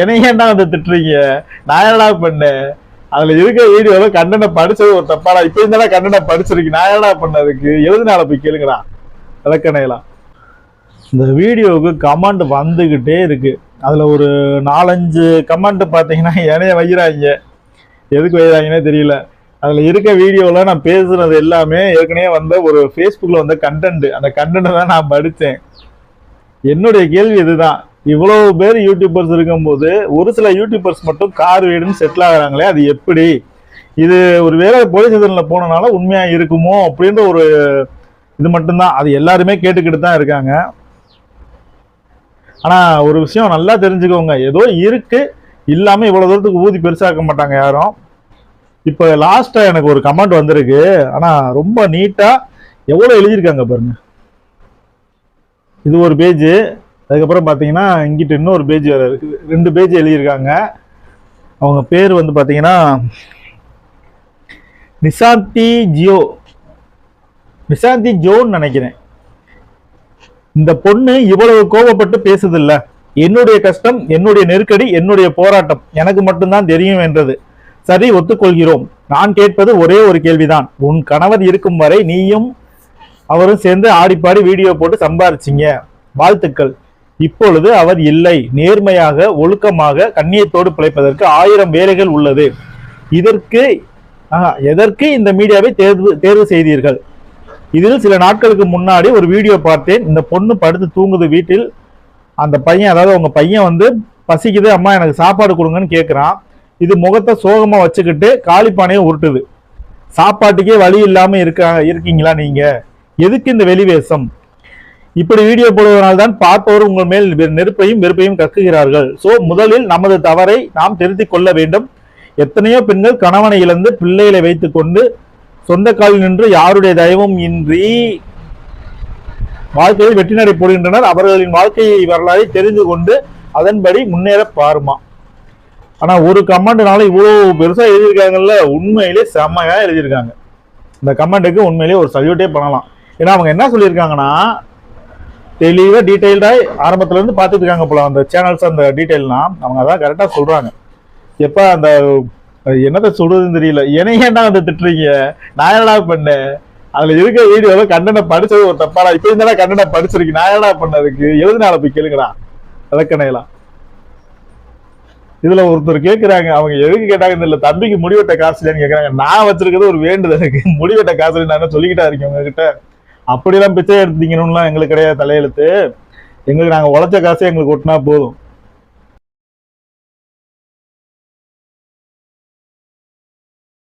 என்னைய ஏன்டா வந்து திட்டுறீங்க? நான் என்னடா பண்ணேன்? அதுல இருக்க வீடியோல கண்டனை படிச்சது ஒரு தப்பாடா. இப்ப இருந்தா கண்டனை படிச்சிருக்கு? நான் என்னடா பண்ணதுக்கு எழுதினால போய் கேளுங்கடா. விளக்கணையெல்லாம். இந்த வீடியோவுக்கு கமெண்ட் வந்துகிட்டே இருக்கு. அதுல ஒரு நாலஞ்சு கமெண்ட் பாத்தீங்கன்னா என்னைய வைக்கிறாங்க எதுக்கு வைக்கிறாங்கன்னே தெரியல. அதுல இருக்க வீடியோல நான் பேசுனது எல்லாமே ஏற்கனவே வந்த ஒரு ஃபேஸ்புக்ல வந்த கண்டென்ட் அந்த கண்டென்ட் தான் நான் படித்தேன் என்னுடைய கேள்வி இதுதான். இவ்வளவு பேர் யூடியூபர்ஸ் இருக்கும்போது ஒரு சில யூடியூபர்ஸ் மட்டும் கார் வீடுன்னு செட்டில் ஆகுறாங்களே அது எப்படி? இது ஒரு வேலை போலீஸ் ஸ்டேஷன்ல போனனால உண்மையாக இருக்குமோ அப்படின்ற ஒரு இது மட்டும்தான். அது எல்லாருமே கேட்டுக்கிட்டு தான் இருக்காங்க. ஆனால் ஒரு விஷயம் நல்லா தெரிஞ்சுக்கோங்க. ஏதோ இருக்குது இல்லாமல் இவ்வளோ தூரத்துக்கு ஊதி பெருசாக்க மாட்டாங்க யாரும். இப்போ லாஸ்ட்டாக எனக்கு ஒரு கமெண்ட் வந்திருக்கு. ஆனால் ரொம்ப நீட்டாக எவ்வளோ எழுதியிருக்காங்க பாருங்க. இது ஒரு பேஜ் அதுக்கப்புறம் பார்த்தீங்கன்னா இங்கிட்ட இன்னொரு பேஜ் வேறு இருக்குது ரெண்டு பேஜ் எழுதியிருக்காங்க. அவங்க பேர் வந்து பார்த்தீங்கன்னா நிசாந்தி ஜியோ. நிசாந்தி ஜோன்னு நினைக்கிறேன். இந்த பொண்ணு இவ்வளவு கோபப்பட்டு பேசுதில்ல. என்னுடைய கஷ்டம் என்னுடைய நெருக்கடி என்னுடைய போராட்டம். எனக்கு மட்டும்தான் தெரியும் என்றது. சரி ஒத்துக்கொள்கிறோம். நான் கேட்பது ஒரே ஒரு கேள்விதான். உன் கணவர் இருக்கும் வரை நீயும் அவரும் சேர்ந்து ஆடிப்பாடி வீடியோ போட்டு சம்பாரிச்சிங்க. வாழ்த்துக்கள். இப்பொழுது அவர் இல்லை. நேர்மையாக ஒழுக்கமாக கண்ணியத்தோடு பிழைப்பதற்கு ஆயிரம் வேலைகள் உள்ளது. இதற்கு எதற்கு இந்த மீடியாவை தேர்வு தேர்வு செய்தீர்கள்? இதில் சில நாட்களுக்கு முன்னாடி ஒரு வீடியோ பார்த்தேன். இந்த பொண்ணு படுத்து தூங்குது வீட்டில். அந்த பையன் அதாவது உங்க பையன் வந்து பசிக்குது அம்மா எனக்கு சாப்பாடு கொடுங்கன்னு கேட்குறான் இது முகத்தை சோகமா வச்சுக்கிட்டு காளிப்பானையை உருட்டுது. சாப்பாட்டுக்கே வழி இல்லாமல் இருக்கா இருக்கீங்களா நீங்க? எதுக்கு இந்த வெளிவேசம் இப்படி வீடியோ போடுவதனால் தான் பார்ப்பவர் உங்கள் மேல் நெருப்பையும் வெறுப்பையும் கக்குகிறார்கள். சோ முதலில் நமது தவறை நாம் திருத்திக் கொள்ள வேண்டும். எத்தனையோ பெண்கள் கணவனை இழந்து பிள்ளைகளை வைத்துக்கொண்டு சொந்த காலில் நின்று யாருடைய தயவும் இன்றி வாழ்க்கையில் வெற்றி நடை போடுகின்றனர். அவர்களின் வாழ்க்கையை வரலாறை தெரிந்து கொண்டு அதன்படி முன்னேற பாருமா. ஆனா ஒரு கமெண்ட்னால இவ்வளவு பெருசா எழுதியிருக்காங்கல்ல உண்மையிலே செம்மையா எழுதியிருக்காங்க. இந்த கமெண்ட்டுக்கு உண்மையிலேயே ஒரு சல்யூட்டே பண்ணலாம். ஏன்னா அவங்க என்ன சொல்லியிருக்காங்கன்னா தெளிவாக டீட்டெயில்டாக ஆரம்பத்துலேருந்து பார்த்துட்டு இருக்காங்க போல அந்த சேனல்ஸ் அந்த டீட்டெயில்னால் அவங்க அதான் கரெக்டாக சொல்கிறாங்க எப்போ அந்த என்னத்தை சொல்கிறதுன்னு சொல்றதுன்னு தெரியல. என்னைய ஏன்டா வந்து திட்டுறீங்க? நான் என்னடா பண்ணேன்? அதில் இருக்க வீடியோவில் கண்டனை படிச்சது ஒரு தப்பாடா. இப்போ இருந்தாலும் கண்டனை படிச்சிருக்கு? நான் என்னடா பண்ணதுக்கு? எழுதினால போய் கேளுங்கடா. விளக்கணையெல்லாம். இதுல ஒருத்தர் கேட்குறாங்க அவங்க எதுக்கு கேட்டாங்க இல்ல தம்பிக்கு முடிவெட்ட காசு இல்லைன்னு கேக்குறாங்க. நான் வச்சிருக்கிறது ஒரு வேண்டுதலுக்கு. முடிவெட்ட காசு நான் சொல்லிக்கிட்டா இருக்கேன் உங்ககிட்ட? அப்படியெல்லாம் பிச்சை எடுத்தீங்கன்னு எங்களுக்கு கிடையாது தலையெழுத்து. எங்களுக்கு நாங்கள் உழைச்ச காசே எங்களுக்கு ஒட்டினா போதும்.